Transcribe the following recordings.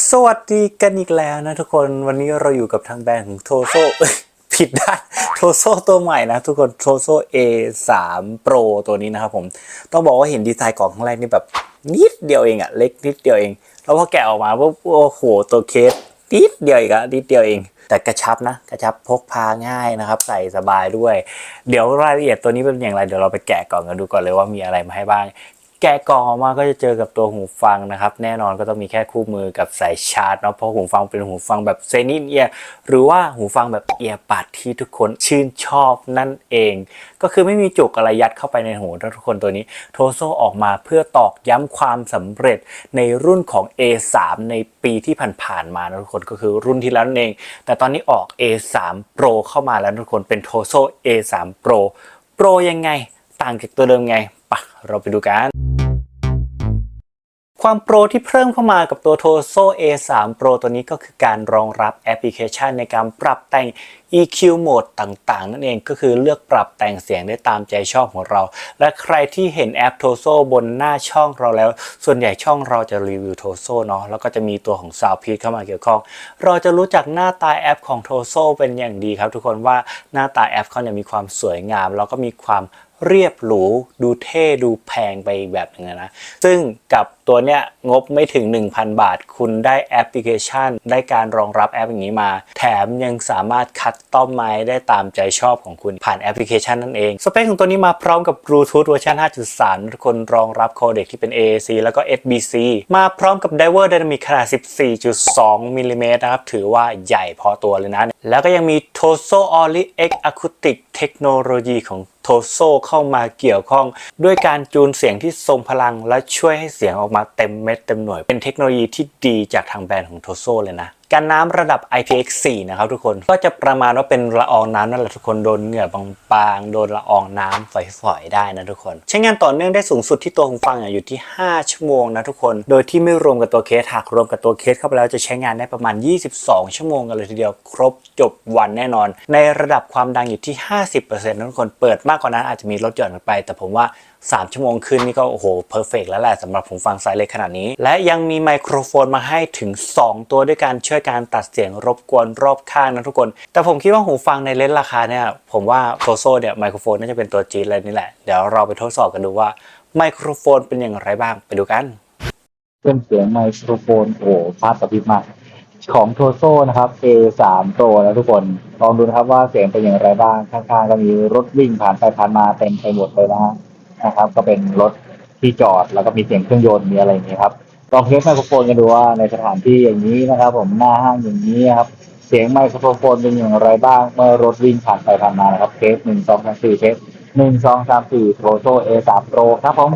สวัสดีกันอีกแล้วนะทุกคนวันนี้เราอยู่กับทางแบรนด์ของโทโซผิดด้านโทโซตัวใหม่นะทุกคนโทโซ A3 Pro ตัวนี้นะครับผมต้องบอกว่าเห็นดีไซน์กล่องข้างแรกนี่แบบนิดเดียวเองอะเล็กนิดเดียวเอง แล้วพอแกะออกมาปุ๊บโอ้โหตัวเคสนิดเดียวอีกอะนิดเดียวเอง แต่กระชับนะ กระชับพกพาง่ายนะครับ ใส่สบายด้วย เดี๋ยวรายละเอียดตัวนี้เป็นอย่างไร เดี๋ยวเราไปแกะกล่องกันดูก่อนเลยว่ามีอะไรมาให้บ้าง แกะกล่องออกมาก็จะเจอกับตัวหูฟังนะครับ แน่นอนก็ต้องมีแค่คู่มือกับสายชาร์จเนาะเพราะหูฟังเป็นหูฟังแบบเซนิเอียหรือว่าหูฟังแบบเอียปัดที่ทุกคนชื่นชอบนั่นเอง ก็คือไม่มีจุกอะไรยัดเข้าไปในหูทุกคนตัวนี้โทโซออกมาเพื่อตอกย้ำความสำเร็จในรุ่นของ A3 ในปีที่ผ่านๆมานะทุกคนก็คือรุ่นที่แล้วนั่นเอง แต่ตอนนี้ออก A3 Pro เข้ามาแล้วทุกคนเป็นโทโซ A3 Pro Pro ยังไง ต่างจากตัวเดิมไงปะเราไปดูกัน ความโปรที่เพิ่มเข้ามากับตัว Tozo A3 Pro ตัวนี้ก็คือการรองรับแอปพลิเคชันในการปรับแต่ง EQ โหมดต่างๆ นั่นเองก็คือเลือกปรับแต่งเสียงได้ตามใจชอบของเรา และใครที่เห็นแอป Tozo บนหน้าช่องเราแล้ว ส่วนใหญ่ช่องเราจะรีวิว Tozo เนาะแล้วก็จะมีตัวของ s o u n d p e a เข้ามาเกี่ยวข้อง เราจะรู้จักหน้าตาแอปของ Tozo เป็นอย่างดีครับทุกคนว่าหน้าตาแอปเขาเนี่ยมีความสวยงาม แล้วก็มีความ เรียบหรูดูเท่ดูแพงไปอีกแบบหนึงนะ ซึ่งกับตัวเนี้ยงบไม่ถึง 1,000 บาท คุณได้แอปพลิเคชัน ได้การรองรับแอปอย่างนี้มา แถมยังสามารถคัดต้อมไม้ได้ตามใจชอบของคุณผ่านแอปพลิเคชันนั่นเอง สเปคของตัวนี้มาพร้อมกับ Bluetooth เวอร์ชัน5.3 คนรองรับโคเด็กที่เป็น AAC แล้วก็ SBC มาพร้อมกับ Driver Dynamic ขนาด 14.2มิลลิเมตรนะครับถือว่าใหญ่พอตัวเลยนะ แล้วก็ยังมี Tozo Oli X Acoustic เทคโนโลยีของโทโซเข้ามาเกี่ยวข้อง ด้วยการจูนเสียงที่ทรงพลังและช่วยให้เสียงออกมาเต็มเม็ดเต็มหน่วย เป็นเทคโนโลยีที่ดีจากทางแบรนด์ของโทโซเลยนะ การน้ำระดับ IPX4 นะครับทุกคนก็จะประมาณว่าเป็นละอองน้ำนั่นแหละทุกคนโดนเหงื่อบางๆ โดนละอองน้ำฝอยๆได้นะทุกคน ใช้งานต่อเนื่องได้สูงสุดที่ตัวหูฟังอยู่ที่ 5 ชั่วโมงนะทุกคน โดยที่ไม่รวมกับตัวเคสหากรวมกับตัวเคสเข้าไปแล้วจะใช้งานได้ประมาณ 22 ชั่วโมงกันเลยทีเดียวครบจบวันแน่นอน ในระดับความดังอยู่ที่ 50%นะทุกคนเปิดมากกว่านั้นอาจจะมีลดหย่อนไป แต่ผมว่า 3 ชั่วโมงขึ้นนี่ก็โอ้โหเพอร์เฟกแล้วแหละสำหรับหูฟังไซส์เล็กขนาดนี้ และยังมีไมโครโฟนมาให้ถึง 2 ตัวด้วยการช่วยการตัดเสียงรบกวนรอบข้างนะทุกคน แต่ผมคิดว่าหูฟังในเลนราคาเนี่ยผมว่าโทโซเนี่ยไมโครโฟนน่าจะเป็นตัวจีนเลยนี่แหละ เดี๋ยวเราไปทดสอบกันดูว่าไมโครโฟนเป็นอย่างไรบ้างไปดูกันเครื่องเสียงไมโครโฟนโอ้โหฟาดสปีดมากของโทโซนะครับ A3 Pro นะทุกคนลองดูนะครับว่าเสียงเป็นอย่างไรบ้าง ข้างๆก็มีรถวิ่งผ่านไปผ่านมาเต็มไปหมดเลยนะฮะ นะครับ ก็เป็นรถที่จอดแล้วก็มีเสียงเครื่องยนต์มีอะไรอย่างนี้ครับลองเทสไมโครโฟนกันดูว่าในสถานที่อย่างนี้นะครับ ผมหน้าห้างอย่างนี้ครับเสียงไมโครโฟนเป็นอย่างไรบ้าง เมื่อรถวิ่งผ่านไปผ่านมานะครับเทสหนึ่งสองสามสี่เทสหนึ่งสองสามสี่โทโซ A3 Pro ครับผม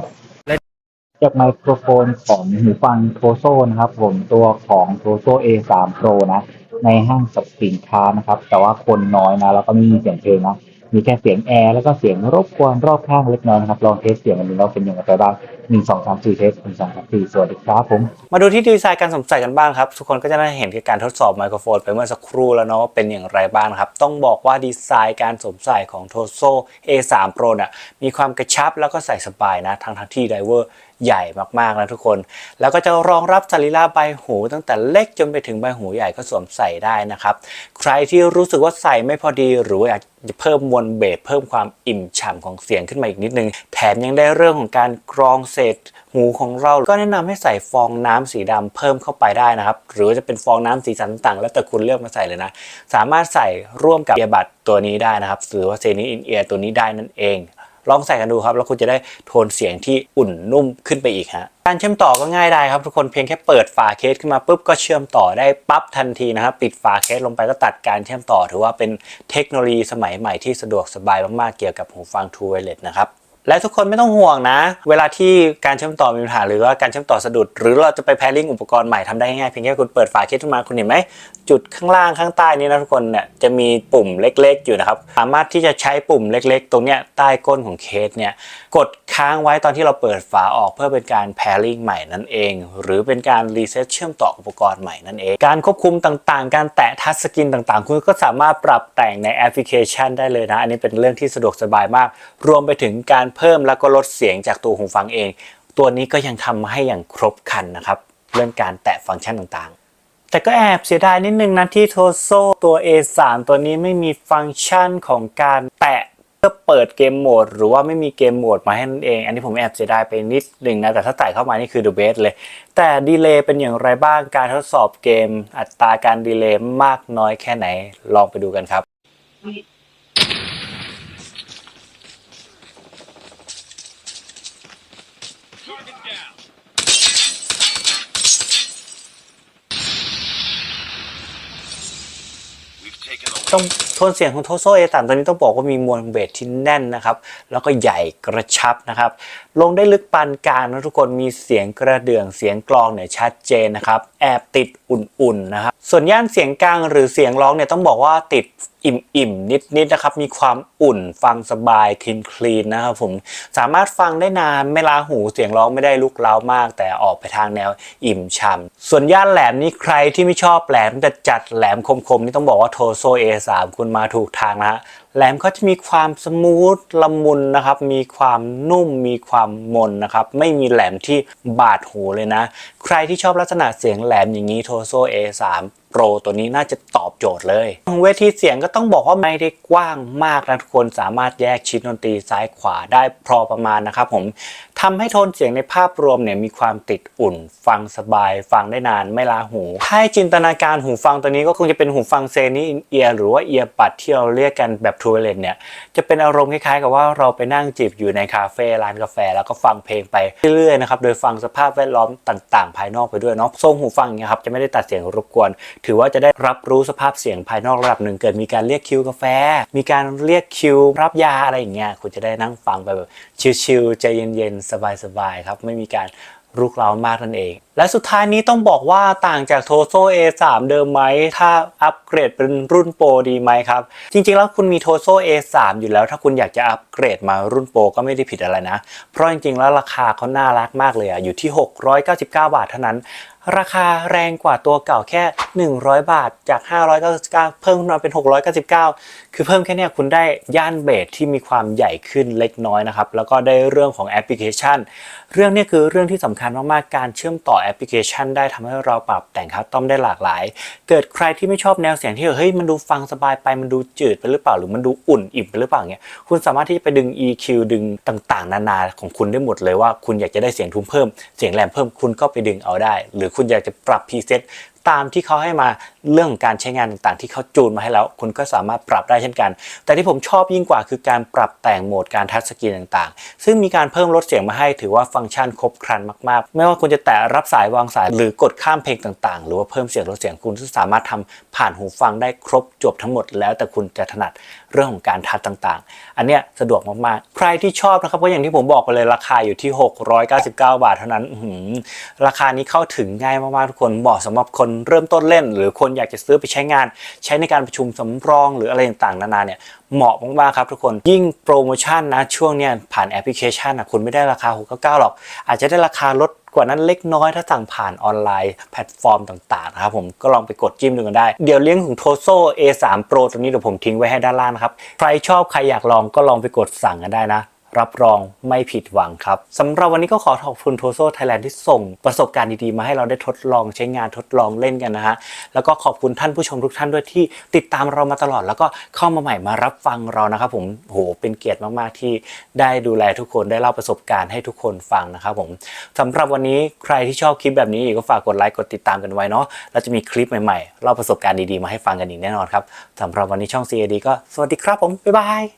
จากไมโครโฟนของหูฟังโทโซนะครับ ผมตัวของโทโซ A3 Pro นะ ในห้างสรรพสินค้านะครับ แต่ว่าคนน้อยนะ แล้วก็ไม่มีเสียงเพลงนะ มีแค่เสียงแอร์แล้วก็เสียงรบกวนรอบข้างเล็กน้อยนะครับ ลองเทสเสียงกันดูแล้วเป็นอย่างไรบ้างหนึ่งสองสามสี่เทสหนึ่งสองสามสี่สวัสดีครับผม มาดูที่ดีไซน์การสวมใส่กันบ้างครับ ทุกคนก็จะได้เห็นการทดสอบไมโครโฟนไปเมื่อสักครู่แล้วเนาะว่าเป็นอย่างไรบ้างครับ ต้องบอกว่าดีไซน์การสวมใส่ของ Tozo A3 Pro เนี่ยมีความกระชับแล้วก็ใส่สบายนะทั้งทั้งที่ไดเวอร์ ใหญ่มากๆนะทุกคน แล้วก็จะรองรับสรีระใบหูตั้งแต่เล็กจนไปถึงใบหูใหญ่ก็สวมใส่ได้นะครับ ใครที่รู้สึกว่าใส่ไม่พอดีหรือว่าอยากจะเพิ่มมวลเบสเพิ่มความอิ่มฉ่ำของเสียงขึ้นมาอีกนิดนึง แถมยังได้เรื่องของการกรองเศษหูของเรา ก็แนะนำให้ใส่ฟองน้ำสีดำเพิ่มเข้าไปได้นะครับ หรือจะเป็นฟองน้ำสีสันต่างๆแล้วแต่คุณเลือกมาใส่เลยนะ สามารถใส่ร่วมกับเอียบัดตัวนี้ได้นะครับหรือว่าเซนิอินเอียตัวนี้ได้นั่นเอง ลองใส่กันดูครับ แล้วคุณจะได้โทนเสียงที่อุ่นนุ่มขึ้นไปอีกฮะการเชื่อมต่อก็ง่ายได้ครับทุกคนเพียงแค่เปิดฝาเคสขึ้นมาปุ๊บก็เชื่อมต่อได้ปั๊บทันทีนะครับปิดฝาเคสลงไปก็ตัดการเชื่อมต่อ ถือว่าเป็นเทคโนโลยีสมัยใหม่ที่สะดวกสบายมากๆเกี่ยวกับหูฟัง True Wireless นะครับ และทุกคนไม่ต้องห่วงนะ เวลาที่การเชื่อมต่อมีปัญหาหรือว่าการเชื่อมต่อสะดุด หรือเราจะไปแพริ่งอุปกรณ์ใหม่ทำได้ง่ายเพียงแค่คุณเปิดฝาเคสขึ้นมาคุณเห็นไหมจุดข้างล่างข้างใต้นี้นะทุกคนเนี่ยจะมีปุ่มเล็กๆ อยู่นะครับสามารถที่จะใช้ปุ่มเล็กๆ ตรงเนี้ยใต้ก้นของเคสเนี่ยกดค้างไว้ตอนที่เราเปิดฝาออกเพื่อเป็นการ pairing ใหม่นั่นเอง หรือเป็นการรีเซ็ตเชื่อมต่ออุปกรณ์ใหม่นั่นเองการควบคุมต่างๆ การแตะทัชสกรีนต่างๆ คุณก็สามารถปรับแต่งในแอปพลิเคชัน ได้เลยนะ อันนี้เป็นเรื่องที่สะดวกสบายมาก รวมไปถึงการเพิ่มแล้วก็ลดเสียงจากตัวหูฟังเอง ตัวนี้ก็ยังทำให้อย่างครบครันนะครับเรื่องการแตะฟังก์ชันต่างๆ แต่ก็แอบเสียดายนิดนึงนะที่โทโซตัว A3 ตัวนี้ไม่มีฟังก์ชันของการแตะเพื่อเปิดเกมโหมด หรือว่าไม่มีเกมโหมดมาให้นั่นเอง อันนี้ผมแอบเสียดายไปนิดหนึ่งนะ แต่ถ้าใส่เข้ามานี่คือ the best เลย แต่ดีเลย์เป็นอย่างไรบ้างการทดสอบเกม อัตราการดีเลย์มากน้อยแค่ไหนลองไปดูกันครับ ต้องโทนเสียงของโทโซเอตันตัวนี้ต้องบอกว่ามีมวลเบสที่แน่นนะครับ แล้วก็ใหญ่กระชับนะครับ ลงได้ลึกปานกลางนะทุกคนมีเสียงกระเดื่องเสียงกลองเนี่ยชัดเจนนะครับ แอบติดอุ่นๆนะครับ ส่วนย่านเสียงกลางหรือเสียงร้องเนี่ยต้องบอกว่าติด อิ่มๆนิดๆนะครับ มีความอุ่นฟังสบายคลีนคลีนนะครับผมสามารถฟังได้นานไม่ลาหูเสียงร้องไม่ได้ลุกเล้ามาก แต่ออกไปทางแนวอิ่มช่ำส่วนย่านแหลมนี่ใครที่ไม่ชอบแหลมจะจัดแหลมคมๆนี่ต้องบอกว่าโทโซ A3 คุณมาถูกทางนะฮะแหลมเขาจะมีความสมูทละมุนนะครับ มีความนุ่ม มีความมนนะครับ ไม่มีแหลมที่บาดหูเลยนะ ใครที่ชอบลักษณะเสียงแหลมอย่างนี้โทโซ A3 Pro ตัวนี้น่าจะตอบโจทย์เลยเวทีเสียงก็ต้องบอกว่าไม่ได้กว้างมากนะทุกคนสามารถแยกชิ้นดนตรีซ้ายขวาได้พอประมาณนะครับผมทำให้โทนเสียงในภาพรวมเนี่ยมีความติดอุ่น ฟังสบาย ฟังได้นานไม่ลาหูให้จินตนาการหูฟังตัวนี้ก็คงจะเป็นหูฟังเซนี่อินเอียร์หรือว่าเอียร์ปัดที่เราเรียกกันแบบทูเวเลนเนี่ยจะเป็นอารมณ์คล้ายๆ กับว่าเราไปนั่งจิบอยู่ในคาเฟ่ร้านกาแฟ แล้วก็ฟังเพลงไปเรื่อยๆนะครับโดยฟังสภาพแวดล้อมต่าง ๆ ภายนอกไปด้วยเนาะทรงหูฟังอย่างเงี้ยครับจะไม่ได้ตัดเสียงรบกวนถือว่าจะได้รับรู้สภาพเสียงภายนอกระดับหนึ่งเกิดมีการเรียกคิวกาแฟ มีการเรียกคิวรับยาอะไรอย่างเงี้ยคุณจะได้นั่งฟังไปแบบชิลๆใจเย็นๆสบายๆครับไม่มีการรุกเร้ามากนั่นเอง และสุดท้ายนี้ต้องบอกว่าต่างจากโทโซ A3 เดิมไหม ถ้าอัปเกรดเป็นรุ่นโปรดีไหมครับ จริงๆ แล้วคุณมีโทโซ A3 อยู่แล้ว ถ้าคุณอยากจะอัปเกรดมารุ่นโปรก็ไม่ได้ผิดอะไรนะ เพราะจริงๆ แล้วราคาเขาน่ารักมากเลยอะอยู่ที่ 699 บาทเท่านั้น ราคาแรงกว่าตัวเก่าแค่ 100 บาทจาก 599 เพิ่มขึ้นมาเป็น 699 คือเพิ่มแค่เนี้ยคุณได้ย่านเบสที่มีความใหญ่ขึ้นเล็กน้อยนะครับแล้วก็ได้เรื่องของแอปพลิเคชัน เรื่องนี้คือเรื่องที่สำคัญมากๆการเชื่อมต่อแอปพลิเคชันได้ทำให้เราปรับแต่งคัสตอมได้หลากหลาย เกิดใครที่ไม่ชอบแนวเสียงที่เฮ้ยมันดูฟังสบายไปมันดูจืดไปหรือเปล่าหรือมันดูอุ่นอิ่มไปหรือเปล่าเงี้ยคุณสามารถที่จะไปดึง EQ ดึงต่างๆ นานาของคุณได้หมดเลยว่าคุณอยากจะได้เสียงทุ้มเพิ่มเสียงแหลมเพิ่มคุณก็ไปดึงเอาได้ หรือคุณอยากจะปรับพรีเซต ตามที่เขาให้มาเรื่องการใช้งานต่างๆ ที่เขาจูนมาให้แล้ว คุณก็สามารถปรับได้เช่นกัน แต่ที่ผมชอบยิ่งกว่าคือการปรับแต่งโหมดการทัชสกรีนต่างๆ ซึ่งมีการเพิ่มลดเสียงมาให้ถือว่าฟังก์ชันครบครันมากๆ ไม่ว่าคุณจะแตะรับสายวางสายหรือกดข้ามเพลงต่างๆ หรือว่าเพิ่มเสียงลดเสียงคุณสามารถทำผ่านหูฟังได้ครบจบทั้งหมดแล้วแต่คุณจะถนัดเรื่องของการทัชต่างๆ อันเนี้ยสะดวกมากๆ ใครที่ชอบนะครับเพราะอย่างที่ผมบอกไปเลยราคาอยู่ที่ 699 บาทเท่านั้นหือราคานี้เข้าถึงง่ายมากๆทุกคนเหมาะสำหรับคนเริ่มต้นเล่น หรือคนอยากจะซื้อไปใช้งาน ใช้ในการประชุมสำรองหรืออะไรต่างๆนานาเนี่ยเหมาะมากๆครับทุกคนยิ่งโปรโมชั่นนะช่วงเนี้ยผ่านแอปพลิเคชันนะคุณไม่ได้ราคา 699 หรอก อาจจะได้ราคาลดกว่านั้นเล็กน้อยถ้าสั่งผ่านออนไลน์แพลตฟอร์มต่างๆนะครับผมก็ลองไปกดจิ้มดูกันได้ เดี๋ยวเลี้ยงของ Toso A3 Pro ตัวนี้เดี๋ยวผมทิ้งไว้ให้ด้านล่างนะครับ ใครชอบใครอยากลองก็ลองไปกดสั่งกันได้นะ รับรองไม่ผิดหวังครับสำหรับวันนี้ก็ขอขอบคุณ Toso Thailand ที่ส่งประสบการณ์ดีๆ มาให้เราได้ทดลองใช้งานทดลองเล่นกันนะฮะแล้วก็ขอบคุณท่านผู้ชมทุกท่านด้วยที่ติดตามเรามาตลอด แล้วก็เข้ามาใหม่มารับฟังเรานะครับผมโหเป็นเกียรติมากๆที่ได้ดูแลทุกคนได้เล่าประสบการณ์ให้ทุกคนฟังนะครับผมสำหรับวันนี้ใครที่ชอบคลิปแบบนี้ก็ฝากกดไลค์กดติดตามกันไว้เนาะเราจะมีคลิปใหม่ๆเล่าประสบการณ์ดีๆมาให้ฟังกันอีกแน่นอนครับสำหรับวันนี้ช่อง CAD ก็สวัสดีครับผมบ๊ายบาย